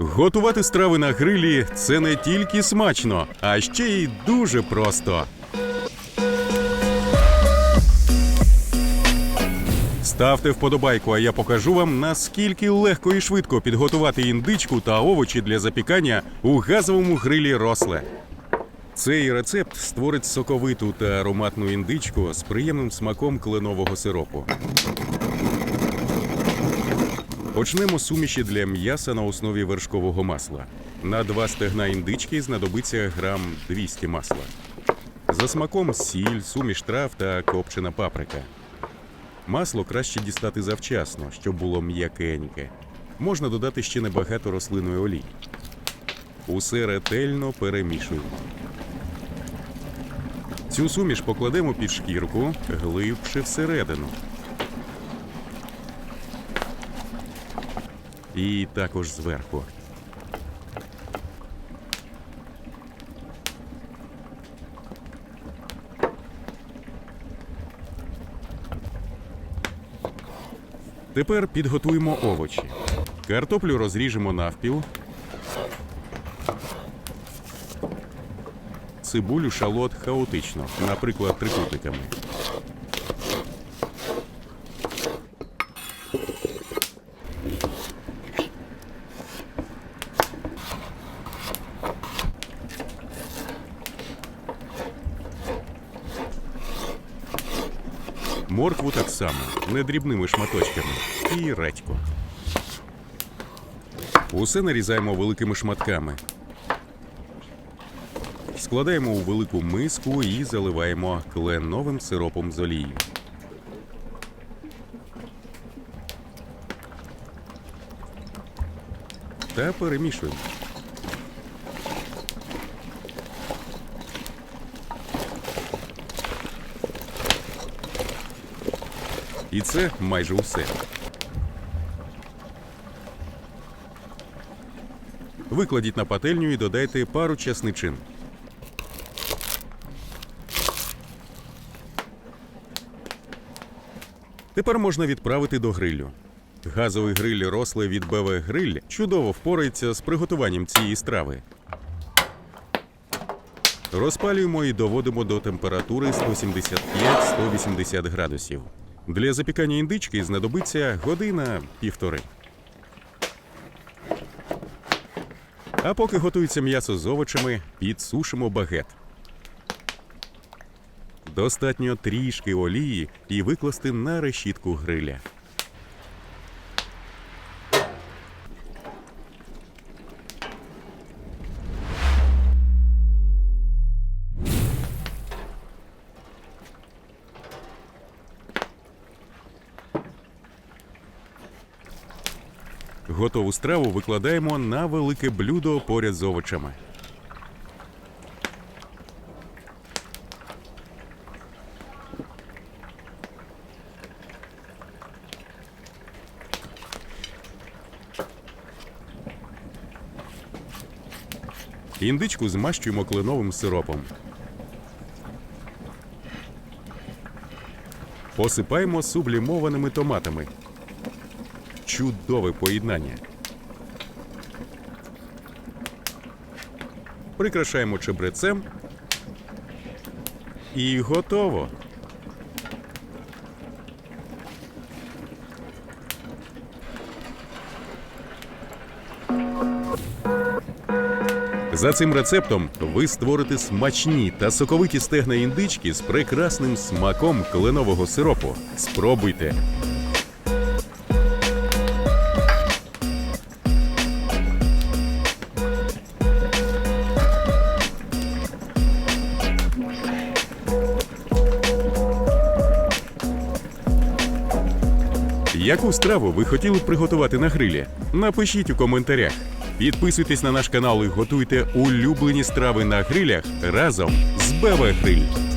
Готувати страви на грилі це не тільки смачно, а ще й дуже просто. Ставте вподобайку, а я покажу вам, наскільки легко і швидко підготувати індичку та овочі для запікання у газовому грилі росле. Цей рецепт створить соковиту та ароматну індичку з приємним смаком кленового сиропу. Почнемо суміші для м'яса на основі вершкового масла. На два стегна індички знадобиться грам 200 масла. За смаком сіль, суміш трав та копчена паприка. Масло краще дістати завчасно, щоб було м'якеньке. Можна додати ще небагато рослинної олії. Усе ретельно перемішуємо. Цю суміш покладемо під шкірку, глибше всередину. І також зверху. Тепер підготуємо овочі. Картоплю розріжемо навпіл. Цибулю, шалот хаотично, наприклад, трикутниками. Моркву так само, не дрібними шматочками. І редьку. Усе нарізаємо великими шматками. Складаємо у велику миску і заливаємо кленовим сиропом з олією. Та перемішуємо. І це майже усе. Викладіть на пательню і додайте пару часничин. Тепер можна відправити до грилю. Газовий гриль росле від БВ Гриль чудово впорається з приготуванням цієї страви. Розпалюємо і доводимо до температури 175-180 градусів. Для запікання індички знадобиться година півтори. А поки готується м'ясо з овочами, підсушимо багет. Достатньо трішки олії і викласти на решітку гриля. Готову страву викладаємо на велике блюдо поряд з овочами. Індичку змащуємо кленовим сиропом. Посипаємо сублімованими томатами. Чудове поєднання. Прикрашаємо чебрецем. І готово. За цим рецептом ви створите смачні та соковиті стегна індички з прекрасним смаком кленового сиропу. Спробуйте! Яку страву ви хотіли б приготувати на грилі? Напишіть у коментарях. Підписуйтесь на наш канал і готуйте улюблені страви на грилях разом з Бева Гриль.